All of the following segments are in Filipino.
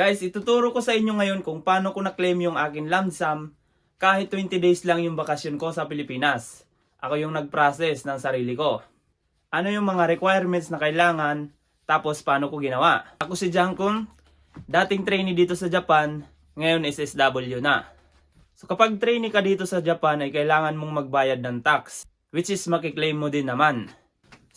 Guys, ituturo ko sa inyo ngayon kung paano ko na-claim yung akin lump sum kahit 20 days lang yung bakasyon ko sa Pilipinas. Ako yung nag-process ng sarili ko. Ano yung mga requirements na kailangan, tapos paano ko ginawa. Ako si Jankun, dating trainee dito sa Japan, ngayon SSW na. So kapag trainee ka dito sa Japan ay kailangan mong magbayad ng tax, which is makiklaim mo din naman.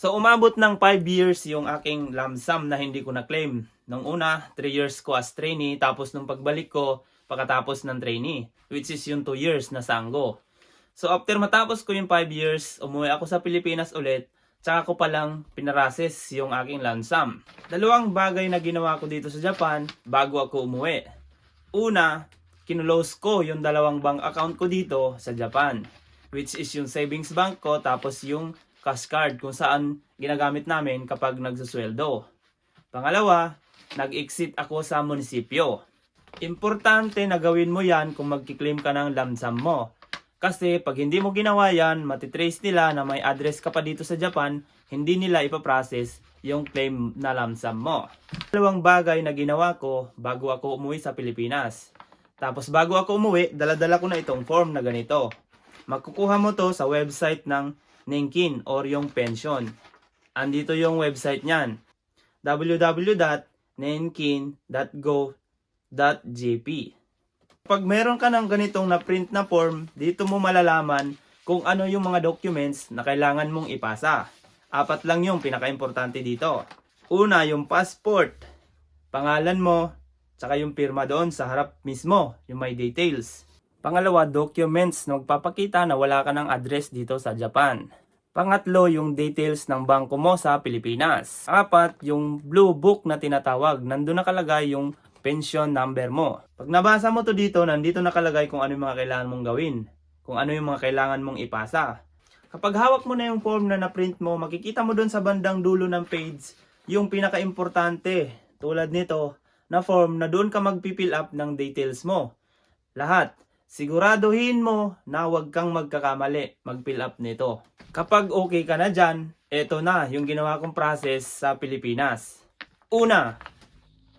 So umabot ng 5 years yung aking lump sum na hindi ko na-claim. Nung una, 3 years ko as trainee, tapos nung pagbalik ko, pagkatapos ng trainee, which is yung 2 years na sanggo. So after matapos ko yung 5 years, umuwi ako sa Pilipinas ulit, tsaka ko palang pinarases yung aking sum. Dalawang bagay na ginawa ko dito sa Japan bago ako umuwi. Una, kinulos ko yung dalawang bank account ko dito sa Japan, which is yung savings bank ko tapos yung cash card kung saan ginagamit namin kapag nagsusweldo. Pangalawa, nag-exit ako sa munisipyo. Importante na gawin mo yan kung magkiklaim ka ng lump sum mo. Kasi pag hindi mo ginawa yan, matitrace nila na may address ka pa dito sa Japan, hindi nila ipaprocess yung claim na lump sum mo. Dalawang bagay na ginawa ko bago ako umuwi sa Pilipinas. Tapos bago ako umuwi, daladala ko na itong form na ganito. Makukuha mo to sa website ng Ninkin or yung pension. Andito yung website niyan www.nenkin.go.jp Pag meron ka ng ganitong na print na form, dito mo malalaman kung ano yung mga documents na kailangan mong ipasa. Apat lang yung pinaka-importante dito. Una, yung passport, pangalan mo, tsaka yung pirma doon sa harap mismo, yung may details. Pangalawa, documents na magpapakita na wala ka ng address dito sa Japan. Pangatlo, yung details ng bangko mo sa Pilipinas. Apat, yung blue book na tinatawag. Nandun nakalagay yung pension number mo. Pag nabasa mo to dito, nandito nakalagay kung ano yung mga kailangan mong gawin. Kung ano yung mga kailangan mong ipasa. Kapag hawak mo na yung form na na-print mo, makikita mo dun sa bandang dulo ng page yung pinaka-importante. Tulad nito, na form na doon ka magpipill up ng details mo. Lahat. Siguraduhin mo na huwag kang magkakamali mag-fill up nito. Kapag okay ka na dyan, eto na yung ginawa kong process sa Pilipinas. Una,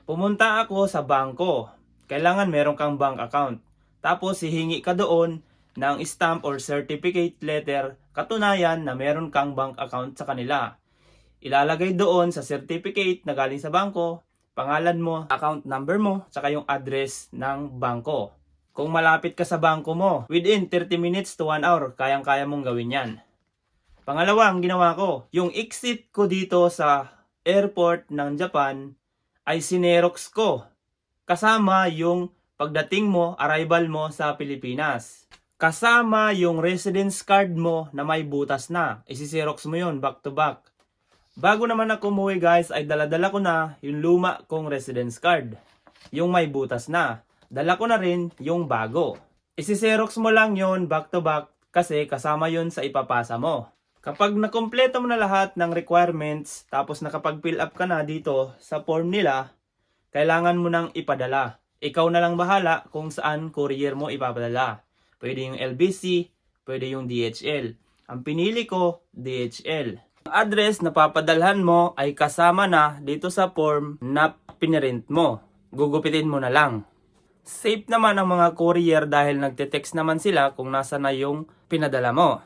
pumunta ako sa bangko. Kailangan meron kang bank account. Tapos hihingi ka doon ng stamp or certificate letter katunayan na meron kang bank account sa kanila. Ilalagay doon sa certificate na galing sa bangko, pangalan mo, account number mo, tsaka yung address ng bangko. Kung malapit ka sa bangko mo, within 30 minutes to 1 hour, kayang-kaya mong gawin yan. Pangalawa, ang ginawa ko, yung exit ko dito sa airport ng Japan ay sinerox ko. Kasama yung pagdating mo, arrival mo sa Pilipinas. Kasama yung residence card mo na may butas na. Isiserox mo yun back to back. Bago naman ako umuwi guys, ay daladala ko na yung luma kong residence card. Yung may butas na. Dala ko na rin yung bago. Isiserox mo lang yon back to back kasi kasama yon sa ipapasa mo. Kapag nakompleto mo na lahat ng requirements, tapos nakapag-fill up ka na dito sa form nila, kailangan mo nang ipadala. Ikaw na lang bahala kung saan courier mo ipapadala. Pwede yung LBC, pwede yung DHL. Ang pinili ko, DHL. Ang address na papadalhan mo ay kasama na dito sa form na pinirint mo. Gugupitin mo na lang. Safe naman ang mga courier dahil nagte-text naman sila kung nasa na yung pinadala mo.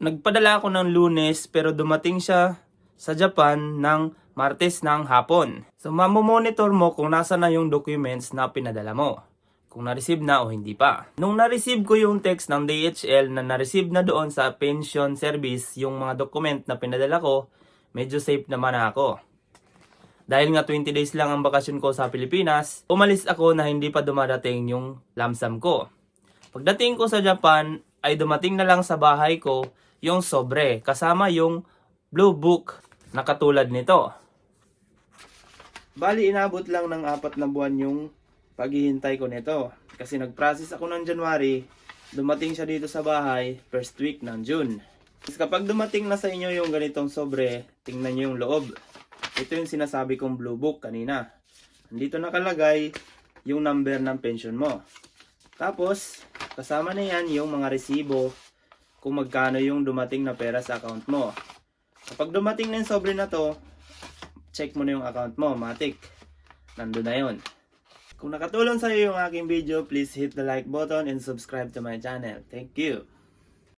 Nagpadala ako ng lunes pero dumating siya sa Japan ng Martes ng hapon. So mamomonitor mo kung nasa na yung documents na pinadala mo. Kung na-receive na o hindi pa. Nung na-receive ko yung text ng DHL na na-receive na doon sa pension service yung mga document na pinadala ko, medyo safe naman na ako. Dahil nga 20 days lang ang bakasyon ko sa Pilipinas, umalis ako na hindi pa dumadating yung lump sum ko. Pagdating ko sa Japan, ay dumating na lang sa bahay ko yung sobre, kasama yung blue book na katulad nito. Bali, inabot lang ng apat na buwan yung paghihintay ko nito. Kasi nag-process ako ng January, dumating siya dito sa bahay first week ng June. Kapag dumating na sa inyo yung ganitong sobre, tingnan nyo yung loob. Ito yung sinasabi kong blue book kanina. Dito nakalagay yung number ng pension mo. Tapos, kasama na yan yung mga resibo kung magkano yung dumating na pera sa account mo. Kapag dumating na yung sobre na to, check mo na yung account mo, matik. Nandun na yun. Kung nakatulong sa iyo yung aking video, please hit the like button and subscribe to my channel. Thank you.